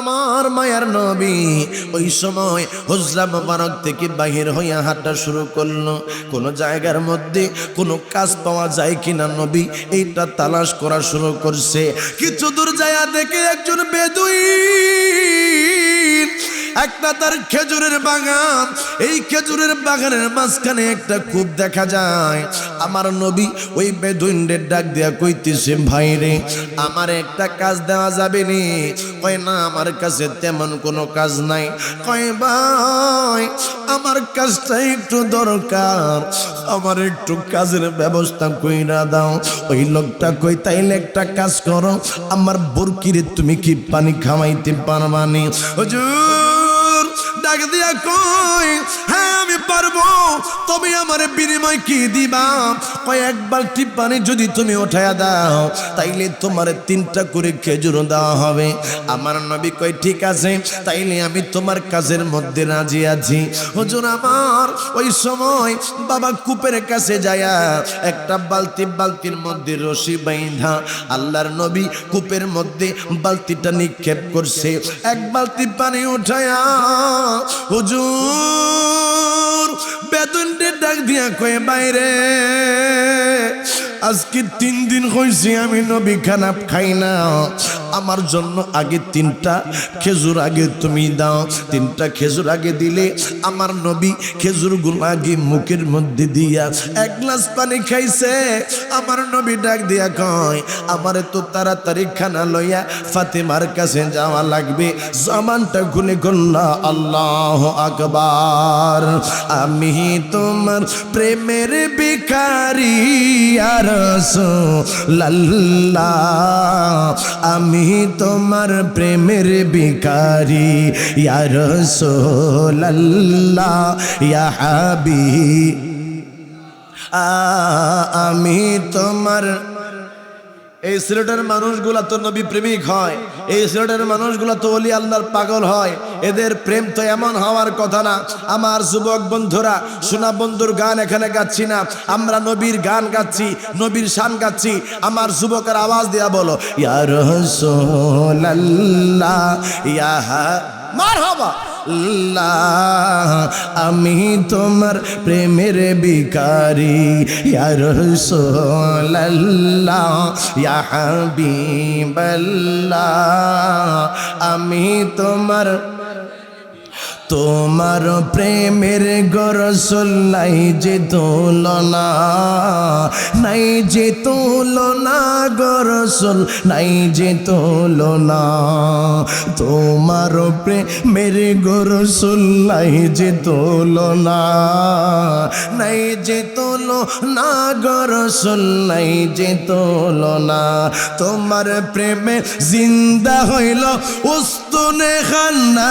আমার মায়ার নবী। ওই সময় হজরা মোবারক থেকে বাহির হইয়া হাঁটা শুরু করল। কোন জায়গার মধ্যে কোনো কাজ পাওয়া যায় কিনা নবী, এইটা তালাশ করা শুরু করছে। কিছু দূর যায়া দেখে একজন বেদুই একটা তার খেজুরের বাগান। এই খেজুরের বাগানের মাঝখানে একটা কূপ দেখা যায়। আমার নবী ওই বেদুইনদের ডাক দেয়া কইতেছে, ভাই রে, আমার একটা কাজ দেওয়া যাবে নি। কয়, না, আমার কাছে তেমন কোনো কাজ নাই। কয়, ভাই, আমার কাজটা একটু দরকার। আমার একটু কাজের ব্যবস্থা কইরা দাও। ওই লোকটা কই তাইলে একটা কাজ করো। আমার বরকিরে তুমি কি পানি খাওয়াইতে পারবানি হুজুর ডাক দিয়া কই হ্যাঁ আমি পারব। তবে আমার বিনিময় কি দিবা? কয়েক বালতি পানি যদি তুমি উঠায়া দাও, তাইলে তোমার তিনটা করে খেজুর দেওয়া হবে। আমার নবী কই ঠিক আছে, তাইলে আমি তোমার কাজের মধ্যে রাজি আছি। হুজুর আমার, ওই সময় বাবা কূপের কাছে যায়া একটা বালতি বালতির মধ্যে রশি বাইন্ধা আল্লাহর নবী কূপের মধ্যে বালতিটা নিক্ষেপ করছে। এক বালতি পানি উঠায়া হুজুর বেতনটে ডাক দিয়া কয়ে, বাইরে, আজকে তিন দিন হয়েছে আমি নবী খানাপ খাই না। আমার জন্য আগে তিনটা খেজুর আগে তুমি দাও। তিনটা খেজুর আগে দিলে আমার নবী খেজুর আগে মুখের মধ্যে দিয়া এক গ্লাস পানি খাইছে। আমার নবী ডাক দিয়া কয়, আমার তো তাড়াতাড়ি খানা লইয়া ফাতেমার কাছে যাওয়া লাগবে। জামানটা খুলে কন্যা আল্লাহ আকবার। আমি তোমার প্রেমের বিকারি আর লাল্লা আমি তোমার প্রেমের বিকারি ইয়ার সোল্লা ইয়াহাবি আমি তোমার এই সিলেটের মানুষগুলা তো নবী প্রেমিক হয়। এই সিলেটের মানুষগুলা তো অলি আল্লাহর পাগল হয়। এদের প্রেম তো এমন হওয়ার কথা না। আমার যুবক বন্ধুরা, সোনা বন্ধুর গান এখানে গাচ্ছি না। আমরা নবীর গান গাচ্ছি, নবীর শান গাচ্ছি। আমার যুবকের আওয়াজ দেয়া বলো ইয়ার রসোল্লাহ ইয়া মার হবা আল্লাহ আমি তোমার প্রেমের বিকারি ইয়ার সোল্লাহ ইয়া হাবিবাল্লাহ আমি তোমার তোমার প্রেমের গরসল্লাই যে তুলনা, নাই যে তুলনা গরসল, নাই যে তুলনা। তোমার প্রেমের গরসল্লাই যে তুলনা, নাই যে তুলনা গরসল, নাই যে তুলনা। তোমার প্রেমে জিন্দা হইল উস্তুনে খান্না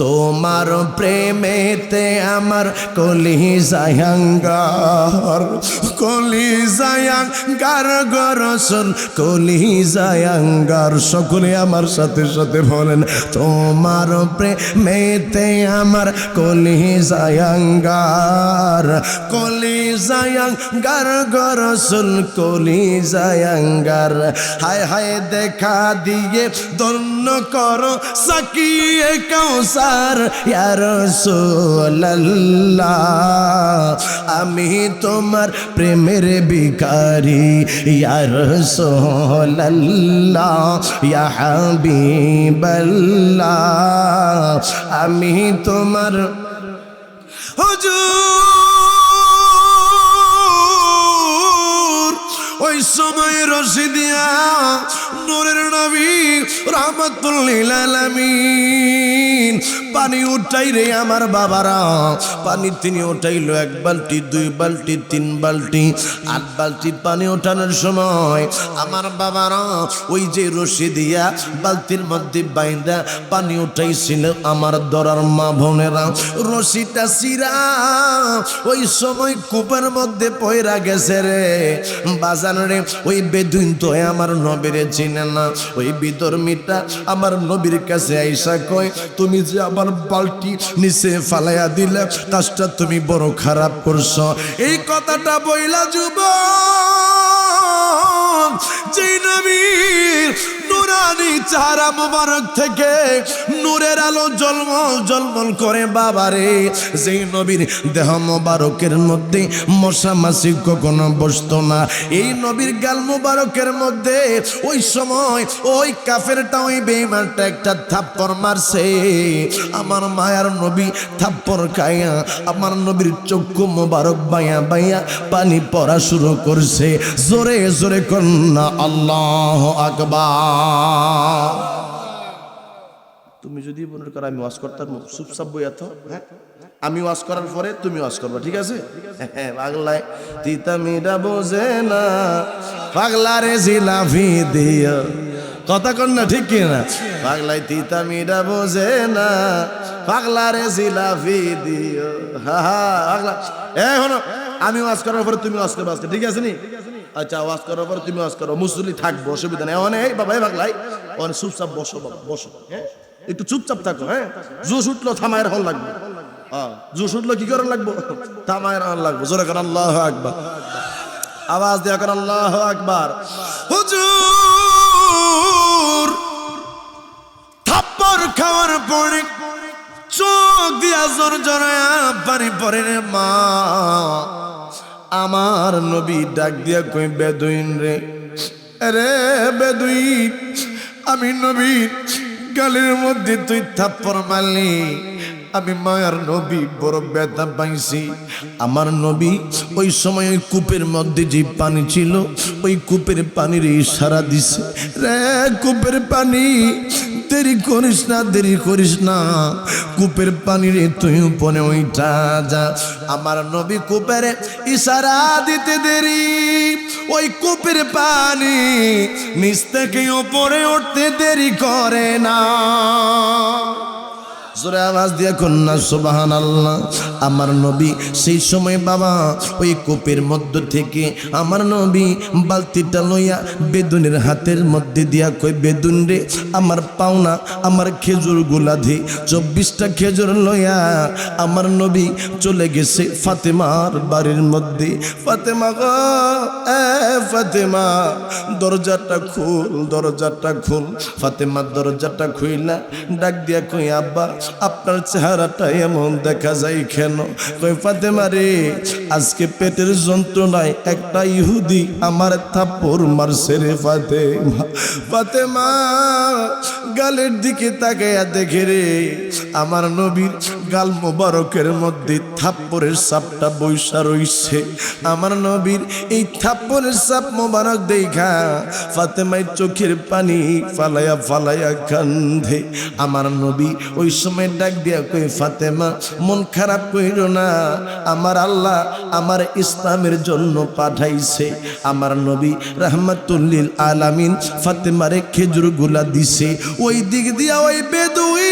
তোমার প্রেমেতে আমার কলি জায়াঙ্গার কলি জায়াঙ্গার গরসল কলি জায়াঙ্গার সকলে আমার সাথে সাথে বলেন, তোমার প্রেমেতে আমার কলি জায়াঙ্গার কলি জায়াঙ্গার গরসল কলি জায়াঙ্গার হায় হায় দেখা দিয়ে ধন্য করো, সাকিয়ে কৌসা আমার ইয়ারসোল্লাহ আমি তোমার প্রেমের বিকারি ইয়ারসোল্লাহ ইয়া হাবিবাল্লাহ আমি তোমার হুজুর। ওই সময় রশি দিয়া নূরের নবী রহমতুল্লিল আলামিন পানি উঠাই রে আমার বাবারা। পানি তিনি উঠাইলো এক বালতি, দুই বালতি, তিন বালতি, আট বালতি পানি ওঠানোর সময়। আমার বাবারা, ওই যে রশি দিয়া বালতির মধ্যে বাইন্দা পানি উঠাইছিল আমার দরার মা বোনেরা। রশিটা সিরা ওই সময় কূপের মধ্যে পয়রা গেছে রে। বাজান রে, ওই বেদুইন তো আমার নবীরে চিনে না। ওই বিধর্মীটা আমার নবীর কাছে আইসা কয়, তুমি যে আমার বালটি নিচে ফালাইয়া দিলে কাজটা তুমি বড় খারাপ করছ। এই কথাটা বইলা যুব যেই নবীর চারা মোবারক থেকে নূরের আলো জলমল জলমল করে বাবারে। যেই নবীর দেহ মোবারকের মধ্যে মশা মাসি কখনো বসতো না। এই নবীর গাল মোবারকের মধ্যে ওই সময় ওই কাফেরটা, ওই বেইমানটা একটা থাপ্পর মারছে। আমার মায়ার নবী থাপ্পর খাইয়া আমার নবীর চক্ষু মোবারক বাইয়া বাইয়া পানি পড়া শুরু করছে। জোরে জোরে কন্যা আল্লাহ আকবার। তুমি যদি মনে করো আমি ওয়াজ করতাম, চুপচাপ বইয়া তো হ্যাঁ? আমি ওয়াজ করার পরে তুমি ওয়াজ করবা, ঠিক আছে? হ্যাঁ পাগলায় মিরা বোঝে না, পাগলারে জিলাফি দিও কথা কন না, ঠিক কি না পাগলাই তিতা মিরা বোঝে না পাগলা পাগলারে জিলাফি দিও হা হা, পাগলা এ হনো আমি ওয়াজ করার পরে তুমি ওয়াজ করবা আজকে, ঠিক আছে নি? আচ্ছা ওয়াজ করার পরে তুমি ওয়াজ করো। মুসলি থাকব, অসুবিধা নেই। অনেক বাবা, এই পাগলাই। অনেক, চুপচাপ বসো বাবা, বসো। হ্যাঁ? একটু চুপচাপ থাকো হ্যাঁ? জোশ উঠল, থামায়ের হল লাগবে। হ্যাঁ জোশ উঠল, কি করে লাগবো? থামায়ের হল লাগবো। জোরে কর, আল্লাহ আকবার। আওয়াজ দেওয়া কর, আল্লাহ আকবার। হুজুর, থাপ্পড় খাওয়ার পরে চোখ দিয়া জোর জড়ায়া পানি পরে মা। আমার নবী ডাক দিয়া কই, বেদুইন রে। রে বেদুইন আমি নবী, গালের মধ্যে তুই থাপ্পড় মারলি। আমি মায়ার নবী, বড় ব্যথা পাইছি। আমার নবী ওই সময় ওই কূপের মধ্যে যে পানি ছিল, ওই কূপের পানির ইশারা দিছে। রে কূপের পানি দেরি করিস না, দেরি করিস না। কূপের পানি রে তুই উপরে ওইটা যা। আমার নবী কূপের ইশারা দিতে দেরি। ওই কূপের পানি নিচ থেকে উপরে উঠতে দেরি করে না। জোরে আওয়াজ দিয়ে কন্যা সুবাহান আল্লাহ আমার নবী, সেই সময় বাবা, ওই কূপের মধ্য থেকে আমার নবী বালতিটা লইয়া বেদুনের হাতের মধ্যে দিয়া কই বেদুন রে, আমার পাওনা, আমার খেজুর গুলাধি, চব্বিশটা খেজুর লইয়া আমার নবী চলে গেছে ফাতেমার বাড়ির মধ্যে। ফাতেমা গো, এ ফাতেমা, দরজাটা খুল দরজাটা খুল। ফাতেমা দরজাটা খুইলা, ডাক দিয়া কই আব্বা আপনার চেহারাটা এমন দেখা যায় কেন? কই ফাতেমা আজকে পেটের যন্ত্রণায় একটা ইহুদি আমার থাপ্পড় মারছে রে ফাতেমা। ফাতেমা, গালের দিকে তাকাইয়া দেখে রে, আমার নবীর গাল মোবারকের মধ্যে থাপ্পরের সাপটা বৈশা রইছে। আমার নবীর এই থাপ্পরের সাপ মোবারক দেখা ফাতেমাই চোখের পানি ফালাইয়া ফালাইয়া কান্ধে আমার নবী ওই সময় ডাক দিয়া কই, ফাতেমা, মন খারাপ কইর না। আমার আল্লাহ আমার ইসলামের জন্য পাঠাইছে। আমার নবী রহমাতুল্লিল আলামিন ফাতেমারে খেজুরগুলা দিছে। ওই দিক দিয়া ওই বেদুই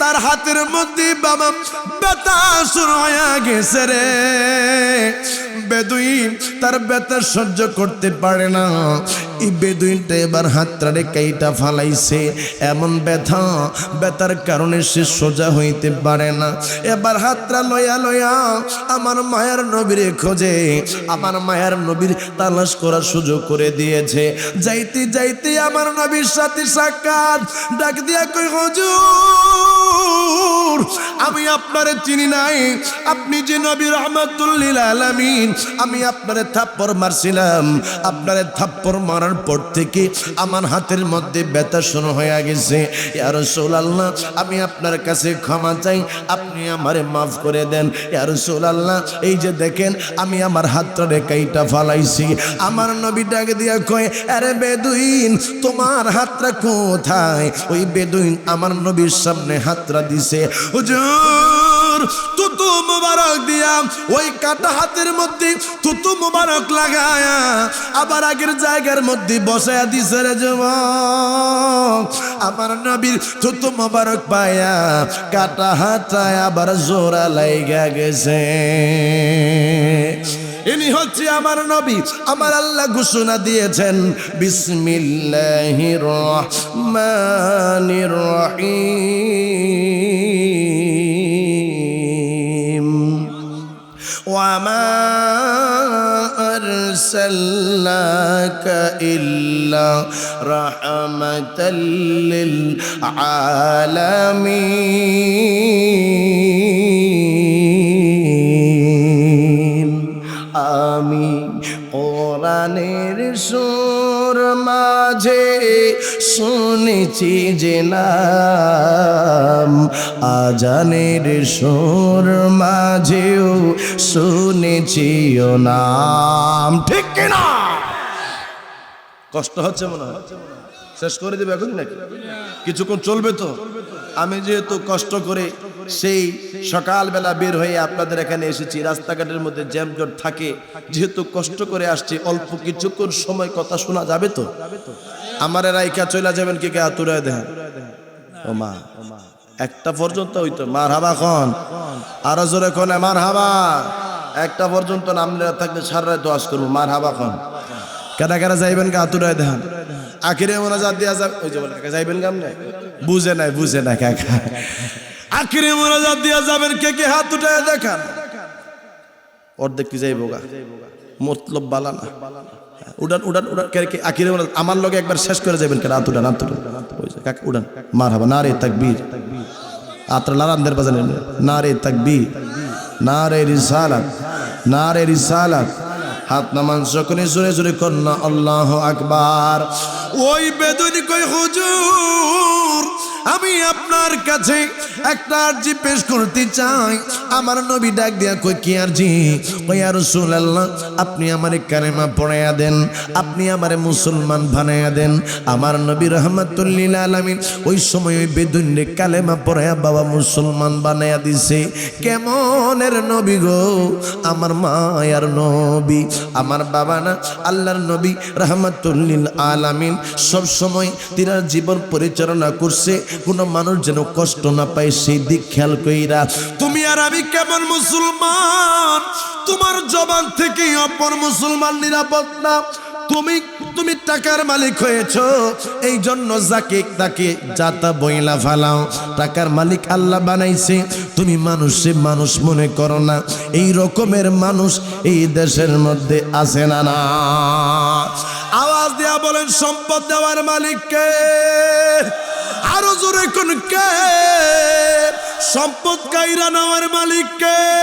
তার হাতের মধ্যে বাবা বেতা শুরু হয়ে গেছে রে। বেদুইন তার বেতা সহ্য করতে পারে না। এই বেদুইনটা এবার হাতটারে কাইটা ফালাইছে। এমন ব্যথা, ব্যথার কারণে সে সোজা হইতে পারে না। এবার হাতটা লয়া লয়া আমার মায়ের নবীরে খোঁজে। আমার মায়ের নবীর তালাশ করার সুযোগ করে দিয়েছে। যাইতে যাইতে আমার নবীর সাথে সাক্ষাৎ। ডাক দিয়া কই হজুর আমি আপনারে চিনি নাই। আপনি যে নবী রহমাতুল্লিল আলামিন, আমি আপনারে থাপ্পড় মারছিলাম। আপনারে থাপ্পড় মারার পর থেকে আমার হাতের মধ্যে ব্যথা শুরু হয়ে গেছে। ইয়া রাসূলুল্লাহ, আমি আপনার কাছে ক্ষমা চাই। আপনি আমারে মাফ করে দেন। ইয়া রাসূলুল্লাহ, এই যে দেখেন, আমি আমার হাতটা কাইটা ফালাইছি। আমার নবী ডাক দিয়া কয়, আরে বেদুইন, তোমার হাতটা কোথায়? ওই বেদুইন আমার নবীর সামনে হাতটা দিছে। হুজুর তুতু মুবারক দিয়া ওই কাটা হাতের মধ্যে তুতু মুবারক লাগায়া আবার আগের জায়গার মধ্যে বসায়া দিছে রে যুবক। আমার নবীর তুতু মুবারক পায়া কাটা হাতায় আবার জোড়া লাইগা গেছে। ইনি হচ্ছে আমার নবী, আমার আল্লাহ ঘোষণা দিয়েছেন, বিসমিল্লাহির রহমানির রহিম। وما أرسلناك إلا رحمة للعالمين. আমি কোরআনের সুর মাঝে শুনেছি যে নাম। আজানের সুর মাঝেও শুনেছি ও নাম। ঠিক কিনা কষ্ট হচ্ছে মনে হয়? শেষ করে দেবে এখন নাকি? কিছুক্ষণ চলবে তো? আমি যেহেতু কষ্ট করে সেই সকালবেলা বের হয়ে আপনাদের এখানে এসেছি। রাস্তাঘাটের মধ্যে জ্যামজট থাকে, যেহেতু কষ্ট করে আসছি, অল্প কিছুক্ষণ সময় কথা শোনা যাবে তো? আমার রাইকা চলে যাবেন কে কে? আতুরায় দেন। ও মা, একটা পর্যন্ত হইতো মার হাবা খন। আরও জোরে কনে মার হাবা একটা পর্যন্ত নামলে থাকলে সারা রাত দোয়াজ করব মার হাবা খন। কেনা কেনা যাইবেন কে? আতুরায় দেন। আখিরে মোনাজাত দিয়া যাবে ওই যে যাইবেন বুঝে নাই বুঝে নাই, কাকা। আখিরে মোনাজাত দিয়া যাবেন, কে কে হাত উঠায় দেখান। অর্ধেক কি যাই গা? মতলব বালা না। উড়ান উড়ান উড়ান কে কে, আখিরে মোনাজাত। আমার লগে একবার শেষ করে যাবেন কেন হাত উড়ান হাত যে, কাকা উড়ান মার হাবা না রে তাকবীর। আত্রা লারানদের বাজানে না। রে তাকবীর না রে রিসালাত না রে রিসালাত। হাত নামান সকলে জোরে জোরে কন্যা, আল্লাহ আকবার। ওই বেদনি কই হুজুর, আমি আপনার কাছে একটা আরজি পেশ করতে চাই। আমার নবী ডাক দিয়া কই কি আরজি? কই আর রাসূলুল্লাহ, আপনি আমারে কালেমা পড়াইয়া দেন, আপনি আমারে মুসলমান বানাইয়া দেন। আমার নবী রহমাতুল্লিল আলামিন ওই সময় ওই বেদুন্নে কালেমা পড়াইয়া বাবা মুসলমান বানাইয়া দিছে। কেমনের নবী গো? আমার মায়ার নবী, আমার বাবা না আল্লাহর নবী রহমাতুল্লিল আলামিন সব সময় তিনার জীবন পরিচালনা করছে। কোনো মানুষ যেন কষ্ট না পায়, সেই দিক খেয়াল কইরা, তুমি আর আমি কেমন মুসলমান? তোমার জবান থেকে অপর মুসলমান নিরাপদ না? তুমি তুমি টাকার মালিক হয়েছ এই জন্য যাকে তাকে যাতা বইলা ফালাও। টাকার মালিক আল্লাহ বানাইছে, তুমি মানুষে মানুষ মনে করো না। এই রকমের মানুষ এই দেশের মধ্যে আছে না না। আওয়াজ দেয়া বলেন, সম্পদ দেওয়ার মালিককে আরও জোরে কোন কে? সম্পদ কাইরা মালিক মালিককে।